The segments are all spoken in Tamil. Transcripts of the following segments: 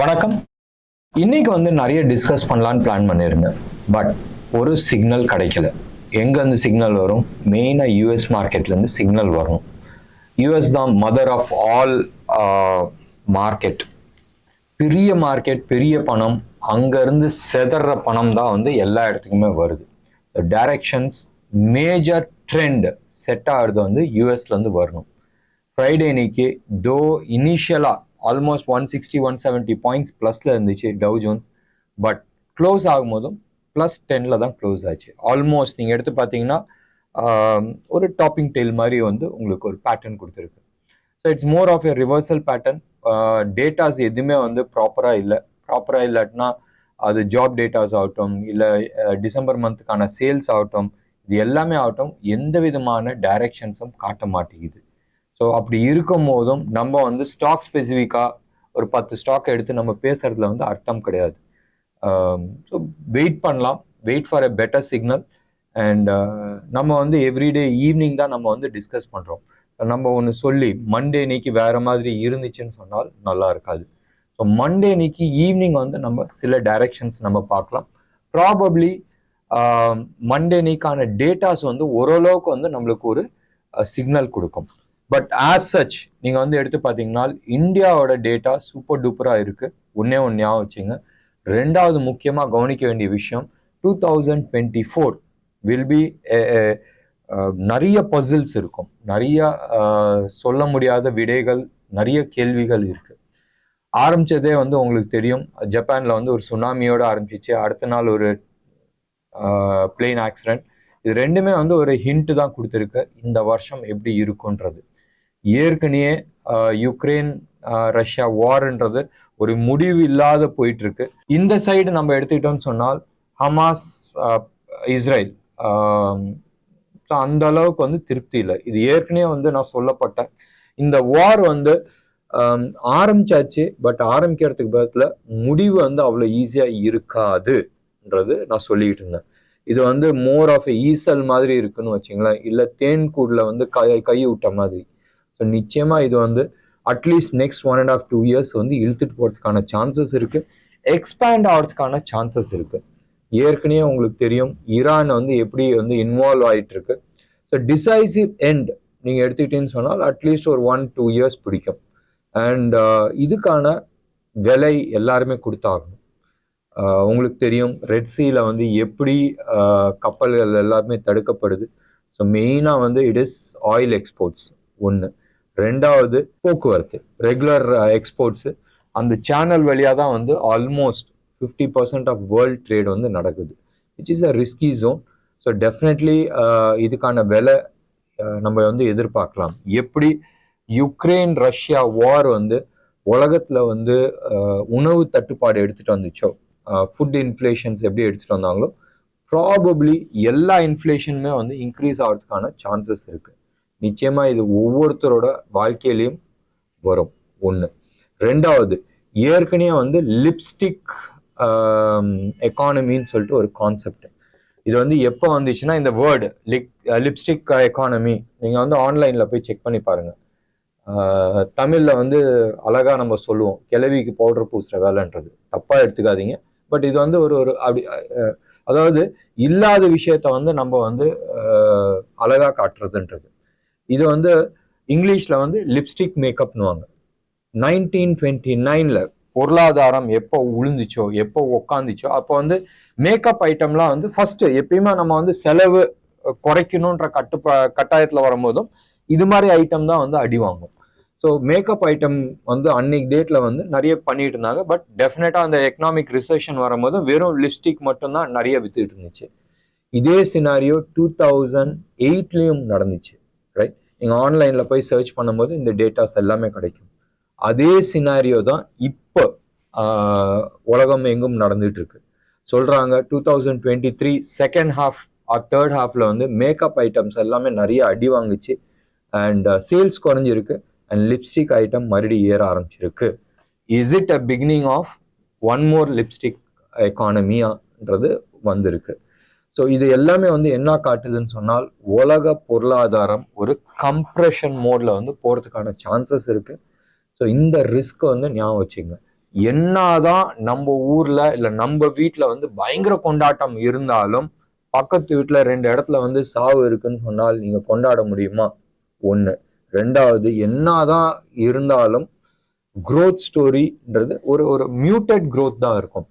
வணக்கம். இன்னைக்கு வந்து நிறைய டிஸ்கஸ் பண்ணலான்னு பிளான் பண்ணியிருந்தேன். பட் ஒரு சிக்னல் கிடைக்கல. எங்கேருந்து சிக்னல் வரும்? மெயினாக யூஎஸ் மார்க்கெட்லேருந்து சிக்னல் வரும் யூஎஸ் தான் மதர் ஆஃப் ஆல் மார்க்கெட் பெரிய மார்க்கெட் பெரிய பணம் அங்கேருந்து செதற பணம் தான் வந்து எல்லா இடத்துக்குமே வருது. டைரக்ஷன்ஸ் மேஜர் ட்ரெண்ட் செட் ஆகிறது வந்து யூஎஸ்லேருந்து வரணும். ஃப்ரைடே இன்னைக்கு டோ இனிஷியலாக almost one sixty one seventy points ப்ளஸில் இருந்துச்சு டவு ஜோன்ஸ் பட் க்ளோஸ் ஆகும்போதும் ப்ளஸ் டெனில் தான் க்ளோஸ் ஆச்சு. ஆல்மோஸ்ட் நீங்கள் எடுத்து பார்த்தீங்கன்னா ஒரு டாப்பிங் டெயில் மாதிரி வந்து உங்களுக்கு ஒரு பேட்டர்ன் கொடுத்துருக்கு. So it's more of a reversal pattern datas எதுவுமே வந்து ப்ராப்பராக இல்லை. ப்ராப்பராக இல்லாட்டினா அது ஜாப் டேட்டாஸ் ஆகட்டும் இல்லை டிசம்பர் மந்த்துக்கான சேல்ஸ் ஆகட்டும் இது எல்லாமே ஆகட்டும் எந்த விதமான டைரக்ஷன்ஸும் காட்ட மாட்டேங்குது. ஸோ அப்படி இருக்கும் போதும் நம்ம வந்து ஸ்டாக் ஸ்பெசிஃபிக்காக ஒரு பத்து ஸ்டாக் எடுத்து நம்ம பேசுறதுல வந்து அர்த்தம் கிடையாது. ஸோ வெயிட் பண்ணலாம். Wait for a better signal and நம்ம வந்து எவ்ரிடே ஈவினிங் தான் நம்ம வந்து டிஸ்கஸ் பண்ணுறோம் நம்ம ஒன்று சொல்லி மண்டே இன்னைக்கு வேற மாதிரி இருந்துச்சுன்னு சொன்னால் நல்லா இருக்காது. ஸோ மண்டே இன்னைக்கு ஈவினிங் வந்து நம்ம சில டைரக்ஷன்ஸ் நம்ம பார்க்கலாம். ப்ராபப்ளி மண்டே இன்னைக்கான டேட்டாஸ் வந்து ஓரளவுக்கு வந்து நம்மளுக்கு ஒரு சிக்னல் கொடுக்கும். பட் ஆஸ் சச் நீங்கள் வந்து எடுத்து பார்த்தீங்கன்னா இந்தியாவோட டேட்டா சூப்பர் டூப்பராக இருக்குது ஒன்றே ஒன்று ஞாபகம் வச்சுங்க ரெண்டாவது முக்கியமாக கவனிக்க வேண்டிய விஷயம் two thousand twenty four will be நிறைய பசில்ஸ் இருக்கும். நிறைய சொல்ல முடியாத விடைகள் நிறைய கேள்விகள் இருக்குது ஆரம்பிச்சதே வந்து உங்களுக்கு தெரியும். ஜப்பானில் வந்து ஒரு சுனாமியோடு ஆரம்பிச்சிச்சு. அடுத்த நாள் ஒரு பிளெயின் ஆக்சிடென்ட் இது ரெண்டுமே வந்து ஒரு ஹிண்ட் தான் கொடுத்துருக்கு. இந்த வருஷம் எப்படி இருக்குன்றது. ஏற்கனவே யுக்ரைன் ரஷ்யா வார்ன்றது ஒரு முடிவு இல்லாத போயிட்டு இருக்கு இந்த சைடு நம்ம எடுத்துக்கிட்டோம்னு சொன்னால் ஹமாஸ் இஸ்ரேல் அந்த அளவுக்கு வந்து திருப்தி இல்லை. இது ஏற்கனவே வந்து நான் சொல்லப்பட்டேன். இந்த வார் வந்து ஆரம்பிச்சாச்சு பட் ஆரம்பிக்கிறதுக்கு பதத்தில் முடிவு வந்து அவ்வளோ ஈஸியாக இருக்காதுன்றது நான் சொல்லிக்கிட்டு இருந்தேன். இது வந்து மோர் ஆஃப் ஈசல் மாதிரி இருக்குன்னு வச்சிங்களேன். இல்லை தேன் கூடில் வந்து கை கை விட்ட மாதிரி. ஸோ நிச்சயமாக இது வந்து at least next one and half two years வந்து இழுத்துட்டு போகிறதுக்கான சான்சஸ் இருக்குது எக்ஸ்பேண்ட் ஆகிறதுக்கான சான்சஸ் இருக்குது ஏற்கனவே உங்களுக்கு தெரியும் ஈரான் வந்து எப்படி வந்து இன்வால்வ் ஆகிட்டு இருக்கு ஸோ டிசைசிவ் எண்ட் நீங்கள் எடுத்துக்கிட்டீங்கன்னு சொன்னால் அட்லீஸ்ட் ஒரு ஒன் டூ இயர்ஸ் பிடிக்கும். அண்ட் uh, இதுக்கான விலை எல்லாருமே கொடுத்தாகணும். Uh, உங்களுக்கு தெரியும் ரெட் சீல வந்து எப்படி uh, கப்பல்கள் எல்லாருமே தடுக்கப்படுது. ஸோ மெயினாக வந்து இட் இஸ் ஆயில் எக்ஸ்போர்ட்ஸ் ஒன்று ரெண்டாவது போக்குவரத்து ரெகுலர் எக்ஸ்போர்ட்ஸு uh, அந்த சேனல் வழியாக தான் வந்து almost fifty percent of world trade வந்து நடக்குது. Which is a risky zone so definitely இதுக்கான விலை uh, நம்ம வந்து எதிர்பார்க்கலாம். எப்படி யுக்ரைன் ரஷ்யா வார் வந்து உலகத்தில் வந்து uh, உணவு தட்டுப்பாடு எடுத்துகிட்டு வந்துச்சோ ஃபுட் இன்ஃப்ளேஷன்ஸ் எப்படி எடுத்துகிட்டு வந்தாங்களோ ப்ராபப்ளி எல்லா இன்ஃப்ளேஷனுமே வந்து இன்க்ரீஸ் ஆகிறதுக்கான சான்சஸ் இருக்குது நிச்சயமா இது ஒவ்வொருத்தரோட வாழ்க்கையிலையும் வரும். ஒன்று ரெண்டாவது ஏற்கனவே வந்து லிப்ஸ்டிக் எக்கானமின்னு சொல்லிட்டு ஒரு கான்செப்ட் இது வந்து எப்போ வந்துச்சுன்னா இந்த வேர்டு லிக் லிப்ஸ்டிக் எக்கானமி நீங்கள் வந்து ஆன்லைனில் போய் செக் பண்ணி பாருங்கள் தமிழில் வந்து அழகாக நம்ம சொல்லுவோம் கிளவிக்கு பவுடர் பூசுகிற வேலைன்றது. தப்பாக எடுத்துக்காதீங்க. பட் இது வந்து ஒரு ஒரு அப்படி அதாவது இல்லாத விஷயத்த வந்து நம்ம வந்து அழகாக காட்டுறதுன்றது. இது வந்து இங்கிலீஷில் வந்து லிப்ஸ்டிக் மேக்கப்னுவாங்க நைன்டீன் டுவெண்ட்டி நைனில் பொருளாதாரம் எப்போ உளுந்துச்சோ எப்போ உக்காந்துச்சோ அப்போ வந்து மேக்கப் ஐட்டம்லாம் வந்து ஃபர்ஸ்ட் எப்பயுமே நம்ம வந்து செலவு குறைக்கணுன்ற கட்டுப்பா கட்டாயத்தில் வரும்போதும் இது மாதிரி ஐட்டம் தான் வந்து அடி வாங்கும். ஸோ மேக்கப் ஐட்டம் வந்து அன்னைக்கு டேட்டில் வந்து நிறைய பண்ணிட்டு இருந்தாங்க. பட் டெஃபினட்டாக அந்த எக்கனாமிக் ரிசெஷன் வரும்போது வெறும் லிப்ஸ்டிக் மட்டும்தான் நிறைய வித்துட்டு இருந்துச்சு. இதே சினாரியோ டூ தௌசண்ட் எயிட்லேயும் நடந்துச்சு. நீங்கள் ஆன்லைனில் போய் சர்ச் பண்ணும்போது இந்த டேட்டாஸ் எல்லாமே கிடைக்கும். அதே சினாரியோ தான் இப்போ உலகம் எங்கும் நடந்துட்டு இருக்கு சொல்கிறாங்க two thousand twenty three second half or third ஹாஃப்ல வந்து மேக்கப் ஐட்டம்ஸ் எல்லாமே நிறைய அடி வாங்குச்சு. அண்ட் சேல்ஸ் uh, குறைஞ்சிருக்கு. அண்ட் லிப்ஸ்டிக் ஐட்டம் மறுபடியும் ஏற ஆரம்பிச்சிருக்கு. Is it a beginning of one more lipstick எக்கானமியான்றது வந்திருக்கு. ஸோ இது எல்லாமே வந்து என்ன காட்டுதுன்னு சொன்னால் உலக பொருளாதாரம் ஒரு கம்ப்ரெஷன் மோட்ல வந்து போறதுக்கான சான்சஸ் இருக்கு. ஸோ இந்த ரிஸ்க் வந்து ஞாபகம் வச்சுங்க. என்னதான் நம்ம ஊர்ல இல்ல நம்ம வீட்டில் வந்து பயங்கர கொண்டாட்டம் இருந்தாலும் பக்கத்து வீட்டுல ரெண்டு இடத்துல வந்து சாவு இருக்குன்னு சொன்னால் நீங்க கொண்டாட முடியுமா? ஒண்ணு. ரெண்டாவது என்னதான் இருந்தாலும் குரோத் ஸ்டோரின்றது ஒரு ஒரு மியூட்டட் க்ரோத் தான் இருக்கும்.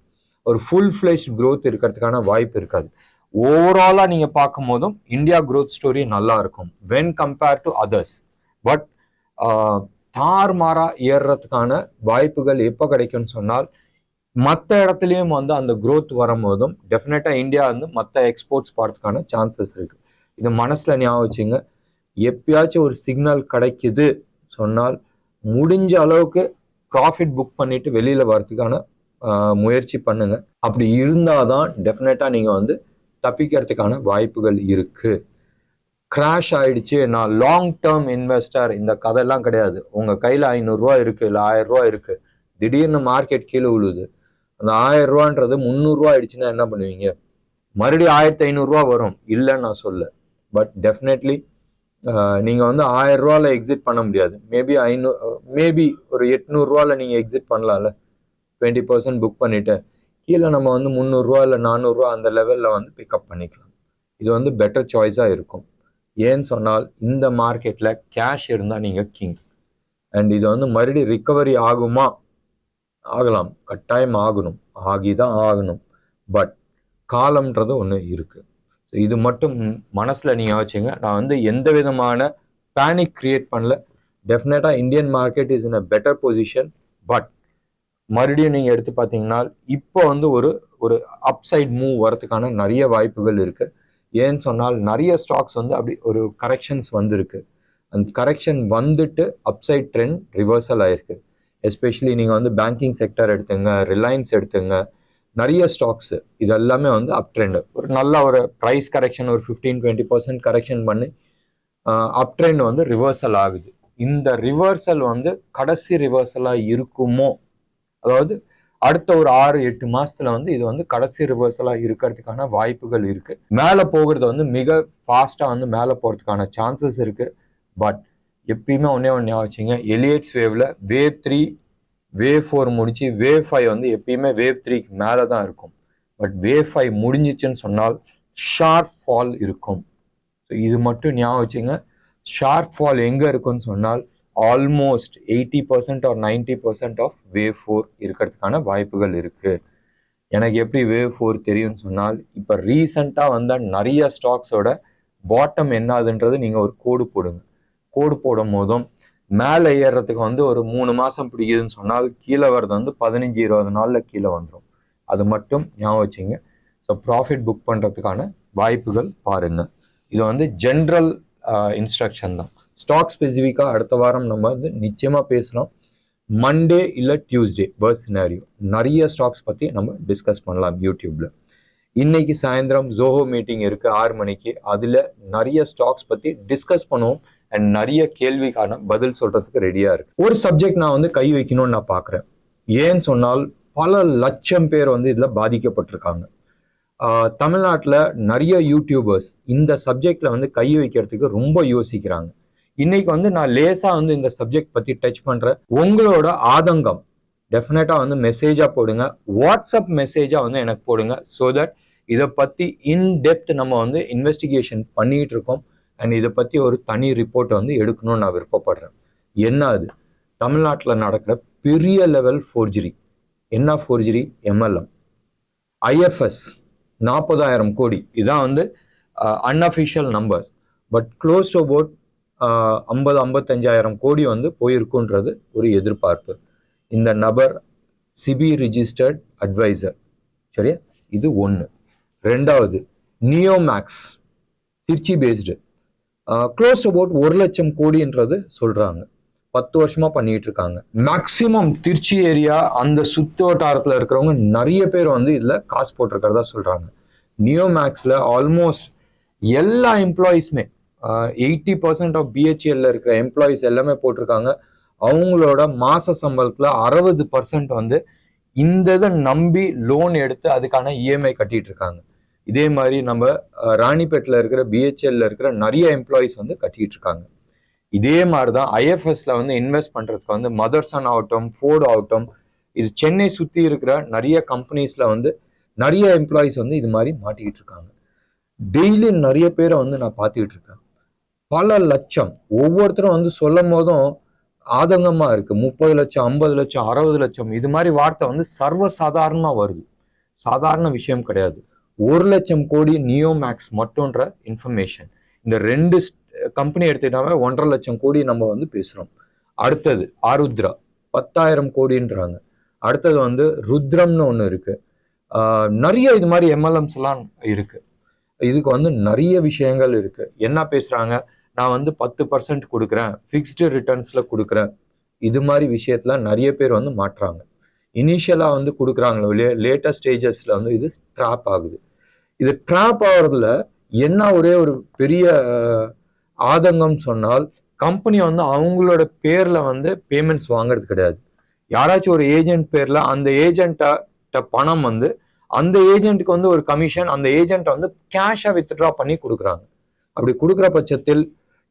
ஒரு ஃபுல் ஃபிளெஷ் குரோத் இருக்கிறதுக்கான வாய்ப்பு இருக்காது. ஓவராலாக நீங்கள் பார்க்கும் போதும் இந்தியா க்ரோத் ஸ்டோரி நல்லா இருக்கும் when compare to others but தார்மாரா ஏறுறதுக்கான வாய்ப்புகள் எப்போ கிடைக்கும்னு சொன்னால் மற்ற இடத்துலையும் வந்து அந்த க்ரோத் வரும்போதும் டெஃபினட்டாக இந்தியா வந்து மற்ற எக்ஸ்போர்ட்ஸ் போகிறதுக்கான சான்சஸ் இருக்கு. இது மனசில் ஞாபகம் வச்சுங்க. எப்பயாச்சும் ஒரு சிக்னல் கிடைக்குது சொன்னால் முடிஞ்ச அளவுக்கு ப்ராஃபிட் புக் பண்ணிட்டு வெளியில் வரதுக்கான முயற்சி பண்ணுங்க. அப்படி இருந்தால் தான் டெஃபினட்டாக நீங்கள் வந்து தப்பிக்கிறதுக்கான வாய்ப்புகள் இருக்கு. கிராஷ் ஆயிடுச்சு. நான் லாங் டேர்ம் இன்வெஸ்டர் இந்த கதையெல்லாம் கிடையாது. உங்க கையில ஐநூறுரூவா இருக்கு இல்லை ஆயிரம் ரூபா இருக்கு. திடீர்னு மார்க்கெட் கீழே விழுது. அந்த ஆயிரம் ரூபான்றது முந்நூறுரூவா ஆயிடுச்சுன்னா என்ன பண்ணுவீங்க? மறுபடியும் ஆயிரத்தி ஐநூறுரூவா வரும். இல்லைன்னு நான் சொல்ல பட் டெஃபினெட்லி நீங்கள் வந்து ஆயிரம் எக்ஸிட் பண்ண முடியாது. மேபி ஐநூறு மேபி ஒரு எட்நூறுரூவால நீங்கள் எக்ஸிட் பண்ணலாம்ல. டுவெண்ட்டி பர்சன்ட் புக் பண்ணிவிட்டு கீழே நம்ம வந்து முந்நூறுரூவா இல்லை நானூறுரூவா அந்த லெவலில் வந்து பிக்கப் பண்ணிக்கலாம். இது வந்து பெட்டர் சாய்ஸாக இருக்கும். ஏன்னு சொன்னால் இந்த மார்க்கெட்டில் கேஷ் இருந்தால் நீங்கள் கிங் அண்ட் இது வந்து மறுபடியும் ரிக்கவரி ஆகுமா? ஆகலாம். கட்டாயம் ஆகணும். ஆகி தான் ஆகணும். பட் காலம்ன்றது ஒன்று இருக்குது ஸோ இது மட்டும் மனசில் நீங்கள் வச்சுங்க. நான் வந்து எந்த விதமான பேனிக் க்ரியேட் பண்ணல. டெஃபினட்டாக Indian market is in a better position but மறுபடியும் நீங்கள் எடுத்து பார்த்தீங்கன்னா இப்போ வந்து ஒரு ஒரு அப்சைட் மூவ் வரதுக்கான நிறைய வாய்ப்புகள் இருக்குது ஏன்னு சொன்னால் நிறைய ஸ்டாக்ஸ் வந்து அப்படி ஒரு கரெக்ஷன்ஸ் வந்திருக்கு. அந்த கரெக்ஷன் வந்துட்டு அப்சைட் ட்ரெண்ட் ரிவர்சல் ஆயிருக்கு. எஸ்பெஷலி நீங்கள் வந்து பேங்கிங் செக்டர் எடுத்துங்க ரிலையன்ஸ் எடுத்துங்க நிறைய ஸ்டாக்ஸ் இது எல்லாமே வந்து அப் ட்ரெண்டு ஒரு நல்ல ஒரு ப்ரைஸ் கரெக்ஷன் ஒரு ஃபிஃப்டீன் டுவெண்ட்டி பர்சன்ட் கரெக்ஷன் பண்ணி அப் ட்ரெண்ட் வந்து ரிவர்சல் ஆகுது. இந்த ரிவர்சல் வந்து கடைசி ரிவர்சலாக இருக்குமோ அதாவது அடுத்த ஒரு ஆறு எட்டு மாசத்துல வந்து இது வந்து கடைசி ரிவர்சலா இருக்கிறதுக்கான வாய்ப்புகள் இருக்கு. மேல போகிறது வந்து மிக ஃபாஸ்டா வந்து மேல போறதுக்கான சான்சஸ் இருக்கு. பட் எப்பயுமே ஒன்னே ஒன்று வச்சுங்க எலியட்ஸ் வேவ்ல வேவ் த்ரீ வேவ் ஃபோர் முடிச்சு வேவ் ஃபைவ் வந்து எப்பயுமே வேவ் த்ரீக்கு மேலே தான் இருக்கும். பட் வேவ் ஃபைவ் முடிஞ்சிச்சுன்னு சொன்னால் ஷார்ப் ஃபால் இருக்கும். ஸோ இது மட்டும் ஞாபகம் வச்சுங்க ஷார்ப் ஃபால் எங்கே இருக்குன்னு சொன்னால் almost eighty percent or ninety percent of wave four இருக்கிறதுக்கான வாய்ப்புகள் இருக்குது எனக்கு எப்படி வேவ் ஃபோர் தெரியும்னு சொன்னால் இப்போ ரீசண்டாக வந்த நிறைய ஸ்டாக்ஸோட பாட்டம் என்னதுன்றது நீங்கள் ஒரு கோடு போடுங்க. கோடு போடும் போதும் மேலே ஏறுறதுக்கு வந்து ஒரு மூணு மாதம் பிடிக்குதுன்னு சொன்னால் கீழே வர்றது வந்து பதினஞ்சு இருபது நாளில் கீழே வந்துடும் அது மட்டும் ஞாபகம் வச்சுங்க. ஸோ ப்ராஃபிட் புக் பண்ணுறதுக்கான வாய்ப்புகள் பாருங்க. இது வந்து ஜென்ரல் இன்ஸ்ட்ரக்ஷன் தான். ஸ்டாக் ஸ்பெசிஃபிக்காக அடுத்த வாரம் நம்ம வந்து நிச்சயமாக பேசுகிறோம் மண்டே இல்லை டியூஸ்டே பர்ஸ் சினாரியோ நிறைய ஸ்டாக்ஸ் பற்றி நம்ம டிஸ்கஸ் பண்ணலாம் யூடியூப்பில் இன்னைக்கு சாயந்தரம் ஜோஹோ மீட்டிங் இருக்குது ஆறு மணிக்கு. அதில் நிறைய ஸ்டாக்ஸ் பற்றி டிஸ்கஸ் பண்ணுவோம். அண்ட் நிறைய கேள்விக்கான பதில் சொல்கிறதுக்கு ரெடியாக இருக்கு. ஒரு சப்ஜெக்ட் நான் வந்து கை வைக்கணும்னு நான் பார்க்குறேன் ஏன்னு சொன்னால் பல லட்சம் பேர் வந்து இதில் பாதிக்கப்பட்டிருக்காங்க. தமிழ்நாட்டில் நிறைய யூடியூபர்ஸ் இந்த சப்ஜெக்டில் வந்து கை வைக்கிறதுக்கு ரொம்ப யோசிக்கிறாங்க. இன்னைக்கு வந்து நான் லேசா வந்து இந்த சப்ஜெக்ட் பத்தி டச் பண்றேன். உங்களோட ஆதங்கம் டெஃபினட்டா வந்து மெசேஜா போடுங்க. வாட்ஸ்அப் மெசேஜா வந்து எனக்கு போடுங்க ஸோ தட் இதை பத்தி இன் டெப்த் நம்ம வந்து இன்வெஸ்டிகேஷன் பண்ணிட்டு இருக்கோம். அண்ட் இதை பத்தி ஒரு தனி ரிப்போர்ட் வந்து எடுக்கணும்னு நான் விருப்பப்படுறேன். என்ன அது? தமிழ்நாட்டில் நடக்கிற பெரிய லெவல் ஃபோர்ஜரி என்ன ஃபோர்ஜரி எம்எல்எம் ஐஎஃப்எஸ் நாற்பதாயிரம் கோடி. இதான் வந்து unofficial numbers but close to about ஐம்பது ஐம்பத்தஞ்சாயிரம் கோடி வந்து போயிருக்குன்றது ஒரு எதிர்பார்ப்பு. இந்த நபர் சிபி ரிஜிஸ்டர்ட் அட்வைசர். சரியா? இது ஒன்று ரெண்டாவது Neomax. Trichy based close about ஒரு லட்சம் கோடின்றது சொல்கிறாங்க பத்து வருஷமா பண்ணிட்டு இருக்காங்க. மேக்சிமம் திருச்சி ஏரியா அந்த சுத்து வட்டாரத்தில் இருக்கிறவங்க நிறைய பேர் வந்து இதில் காசு போட்டிருக்கிறதா சொல்றாங்க. நியோமேக்ஸில் ஆல்மோஸ்ட் எல்லா எம்ப்ளாயீஸுமே எயிட்டி பர்சன்ட் ஆஃப் பிஹெச்எல்ல இருக்கிற எம்ப்ளாயீஸ் எல்லாமே போட்டிருக்காங்க. அவங்களோட மாச சம்பளத்தில் அறுபது பர்சன்ட் வந்து இந்த இதை நம்பி லோன் எடுத்து அதுக்கான இஎம்ஐ கட்டிட்டு இருக்காங்க. இதே மாதிரி நம்ம ராணிப்பேட்டில் இருக்கிற பிஹெச்எல்ல இருக்கிற நிறைய எம்ப்ளாயீஸ் வந்து கட்டிட்டு இருக்காங்க. இதே மாதிரி தான் ஐஎஃப்எஸ்ல வந்து இன்வெஸ்ட் பண்ணுறதுக்கு வந்து மதர்சன் ஆகட்டும் ஃபோர்டு ஆகட்டும் இது சென்னை சுற்றி இருக்கிற நிறைய கம்பெனிஸில் வந்து நிறைய எம்ப்ளாயிஸ் வந்து இது மாதிரி மாட்டிக்கிட்டு இருக்காங்க. டெய்லி நிறைய பேரை வந்து நான் பார்த்துக்கிட்டு இருக்கேன். பல லட்சம். ஒவ்வொருத்தரும் வந்து சொல்லும் போதும் ஆதங்கமா இருக்கு. முப்பது லட்சம் ஐம்பது லட்சம் அறுபது லட்சம். இது மாதிரி வார்த்தை வந்து சர்வ சாதாரணமா வருது. சாதாரண விஷயம் கிடையாது. ஒரு லட்சம் கோடி நியோ மேக்ஸ் மட்டும்ன்ற இன்ஃபர்மேஷன் இந்த ரெண்டு கம்பெனி எடுத்துக்கிட்டாவே ஒன்றரை லட்சம் கோடி நம்ம வந்து பேசுறோம். அடுத்தது ஆருத்ரா. பத்தாயிரம் கோடின்றாங்க. அடுத்தது வந்து ருத்ரம்னு ஒன்று இருக்கு. நிறைய இது மாதிரி எம்எல்எம்ஸ் எல்லாம் இருக்கு. இதுக்கு வந்து நிறைய விஷயங்கள் இருக்கு. என்ன பேசுறாங்க? நான் வந்து பத்து பர்சன்ட் கொடுக்குறேன். ஃபிக்ஸ்டு ரிட்டர்ன்ஸில் கொடுக்குறேன். இது மாதிரி விஷயத்தில் நிறைய பேர் வந்து மாட்டுறாங்க இனிஷியலாக வந்து கொடுக்குறாங்களோ இல்லையா லேட்டஸ்ட் ஸ்டேஜஸில் வந்து இது ட்ராப் ஆகுது. இது ட்ராப் ஆகிறதுல என்ன ஒரே ஒரு பெரிய ஆதங்கம் சொன்னால் கம்பெனி வந்து அவங்களோட பேரில் வந்து பேமெண்ட்ஸ் வாங்குறது கிடையாது. யாராச்சும் ஒரு ஏஜென்ட் பேரில் அந்த ஏஜென்ட்ட பணம் வந்து அந்த ஏஜென்ட்டுக்கு வந்து ஒரு கமிஷன் அந்த ஏஜென்ட்டை வந்து கேஷாக வித்ட்ரா பண்ணி கொடுக்குறாங்க. அப்படி கொடுக்குற பட்சத்தில்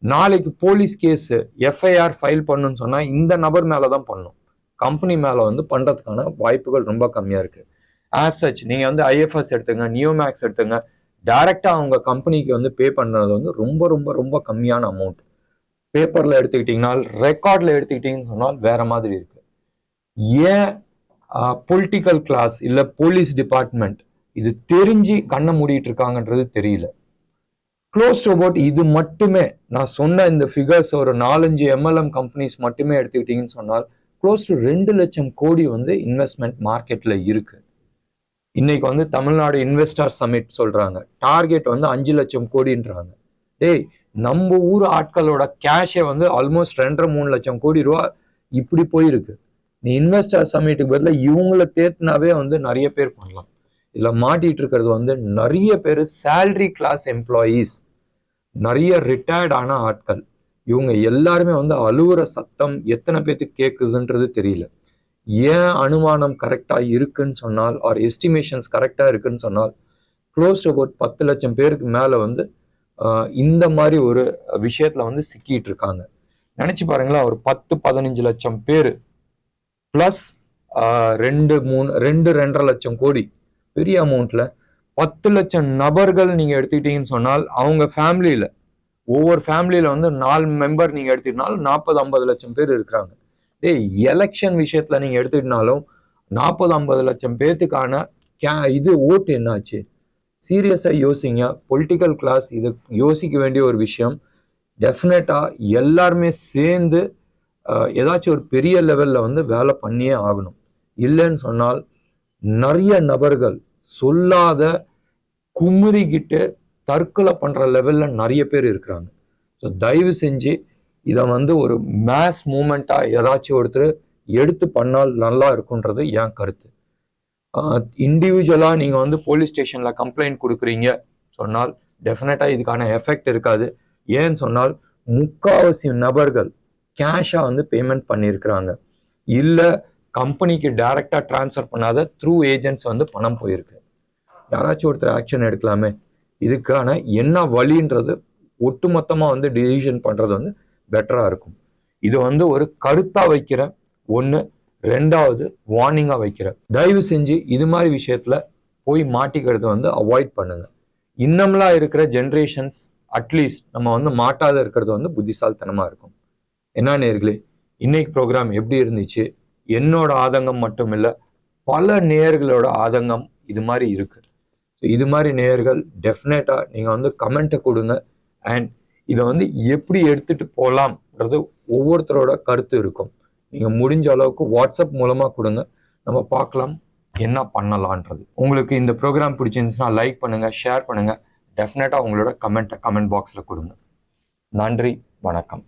நாளைக்கு போலீஸ் கேஸு எஃப்ஐஆர் ஃபைல் பண்ணுன்னு சொன்னால் இந்த நபர் மேலே தான் பண்ணும். கம்பெனி மேலே வந்து பண்ணுறதுக்கான வாய்ப்புகள் ரொம்ப கம்மியாக இருக்குது ஆஸ் சச் நீங்கள் வந்து ஐஎஃப்எஸ் எடுத்துங்க நியோமேக்ஸ் எடுத்துங்க டைரெக்டாக அவங்க கம்பெனிக்கு வந்து பே பண்ணுறது வந்து ரொம்ப ரொம்ப ரொம்ப கம்மியான அமௌண்ட் பேப்பரில் எடுத்துக்கிட்டிங்கன்னா ரெக்கார்டில் எடுத்துக்கிட்டிங்கன்னு சொன்னால் வேற மாதிரி இருக்குது ஏன் பொலிட்டிக்கல் கிளாஸ் இல்லை போலீஸ் டிபார்ட்மெண்ட் இது தெரிஞ்சு கண்ணை மூடிட்டு இருக்காங்கன்றது தெரியல. க்ளோஸ் டு அபவுட் இது மட்டுமே. நான் சொன்ன இந்த ஃபிகர்ஸ் ஒரு நாலஞ்சு எம்எல்எம் கம்பெனிஸ் மட்டுமே எடுத்துக்கிட்டீங்கன்னு சொன்னால் க்ளோஸ் டு ரெண்டு லட்சம் கோடி வந்து இன்வெஸ்ட்மெண்ட் மார்க்கெட்டில் இருக்கு. இன்னைக்கு வந்து தமிழ்நாடு இன்வெஸ்டர் சமிட் சொல்றாங்க. டார்கெட் வந்து அஞ்சு லட்சம் கோடின்றாங்க. டேய் நம்ம ஊர் ஆட்களோட கேஷே வந்து ஆல்மோஸ்ட் ரெண்டரை மூணு லட்சம் கோடி ரூபா இப்படி போயிருக்கு. நீ இன்வெஸ்டர் சமிட்டுக்கு பதிலாக இவங்கள தேர்த்தினாவே வந்து நிறைய பேர் பண்ணலாம். இதில் மாட்டிட்டு இருக்கிறது வந்து நிறைய பேர் சேல்ரி கிளாஸ் எம்ப்ளாயீஸ் நிறைய ரிட்டையர்ட் ஆன ஆட்கள். இவங்க எல்லாருமே வந்து அழுவுற சத்தம் எத்தனை பேர்த்துக்கு கேட்குதுன்றது தெரியல. ஏன் அனுமானம் கரெக்டாக இருக்குன்னு சொன்னால் ஆர் எஸ்டிமேஷன்ஸ் கரெக்டாக இருக்குன்னு சொன்னால் க்ளோஸ் அபவுட் பத்து லட்சம் பேருக்கு மேலே வந்து இந்த மாதிரி ஒரு விஷயத்தில் வந்து சிக்கிட்டு இருக்காங்க நினச்சி பாருங்களேன் ஒரு பத்து பதினஞ்சு லட்சம் பேர் ப்ளஸ் ரெண்டு மூணு ரெண்டு ரெண்டரை லட்சம் கோடி பெரிய அமௌண்ட்ல பத்து லட்சம் நபர்கள் நீங்க எடுத்துக்கிட்டீங்கன்னு சொன்னால் அவங்க ஃபேமிலியில ஒவ்வொரு ஃபேமிலியில வந்து நாலு மெம்பர் நீங்க எடுத்துக்கிட்டாலும் நாற்பது ஐம்பது லட்சம் பேர் இருக்கிறாங்க. ஏய் எலெக்ஷன் விஷயத்துல நீங்க எடுத்துக்கிட்டாலும் நாற்பது ஐம்பது லட்சம் பேர்த்துக்கான கே இது ஓட்டு என்னாச்சு? சீரியஸாக யோசிங்க. பொலிட்டிக்கல் கிளாஸ் இது யோசிக்க வேண்டிய ஒரு விஷயம். டெஃபினட்டாக எல்லாருமே சேர்ந்து ஏதாச்சும் ஒரு பெரிய லெவலில் வந்து வேலை பண்ணியே ஆகணும். இல்லைன்னு சொன்னால் நிறைய நபர்கள் சொல்லாத குமுறிக்கிட்டு தற்கொலை பண்ற லெவல்ல நிறைய பேர் இருக்கிறாங்க. ஸோ தயவு செஞ்சு இதை வந்து ஒரு மேஸ் மூமெண்டா ஏதாச்சும் ஒருத்தர் எடுத்து பண்ணால் நல்லா இருக்குன்றது என் கருத்து. இண்டிவிஜுவலாக நீங்கள் வந்து போலீஸ் ஸ்டேஷனில் கம்ப்ளைண்ட் கொடுக்குறீங்க சொன்னால் டெஃபினட்டாக இதுக்கான எஃபெக்ட் இருக்காது. ஏன்னு சொன்னால் முக்காவாசி நபர்கள் கேஷாக வந்து பேமெண்ட் பண்ணியிருக்கிறாங்க. இல்லை கம்பெனிக்கு டைரெக்டாக ட்ரான்ஸ்ஃபர் பண்ணாத த்ரூ ஏஜென்ட்ஸ் வந்து பணம் போயிருக்கு. யாராச்சும் ஒருத்தர் ஆக்ஷன் எடுக்கலாமே? இதுக்கான என்ன வழின்றது ஒட்டுமொத்தமாக வந்து டிசிஷன் பண்ணுறது வந்து பெட்டராக இருக்கும். இது வந்து ஒரு கருத்தாக வைக்கிற ஒன்று ரெண்டாவது வார்னிங்காக வைக்கிற. தயவு செஞ்சு இது மாதிரி விஷயத்தில் போய் மாட்டிக்கிறது வந்து அவாய்ட் பண்ணுங்க. இன்னம்லாம் இருக்கிற ஜென்ரேஷன்ஸ் அட்லீஸ்ட் நம்ம வந்து மாட்டாத இருக்கிறது வந்து புத்திசால்தனமாக இருக்கும். என்ன நேர்களே இன்னைக்கு ப்ரோக்ராம் எப்படி இருந்துச்சு? என்னோட ஆதங்கம் மட்டும் இல்லை பல நேயர்களோட ஆதங்கம் இது மாதிரி இருக்கு. ஸோ இது மாதிரி நேயர்கள் டெஃபினட்டாக நீங்கள் வந்து கமெண்ட்டை கொடுங்க. அண்ட் இதை வந்து எப்படி எடுத்துட்டு போகலாம்ன்றது ஒவ்வொருத்தரோட கருத்து இருக்கும். நீங்கள் முடிஞ்ச அளவுக்கு வாட்ஸ்அப் மூலமாக கொடுங்க. நம்ம பார்க்கலாம் என்ன பண்ணலான்றது. உங்களுக்கு இந்த ப்ரோக்ராம் பிடிச்சிருந்துச்சுன்னா லைக் பண்ணுங்க ஷேர் பண்ணுங்க. டெஃபினட்டாக உங்களோட கமெண்ட்டை கமெண்ட் பாக்ஸில் கொடுங்க. நன்றி வணக்கம்.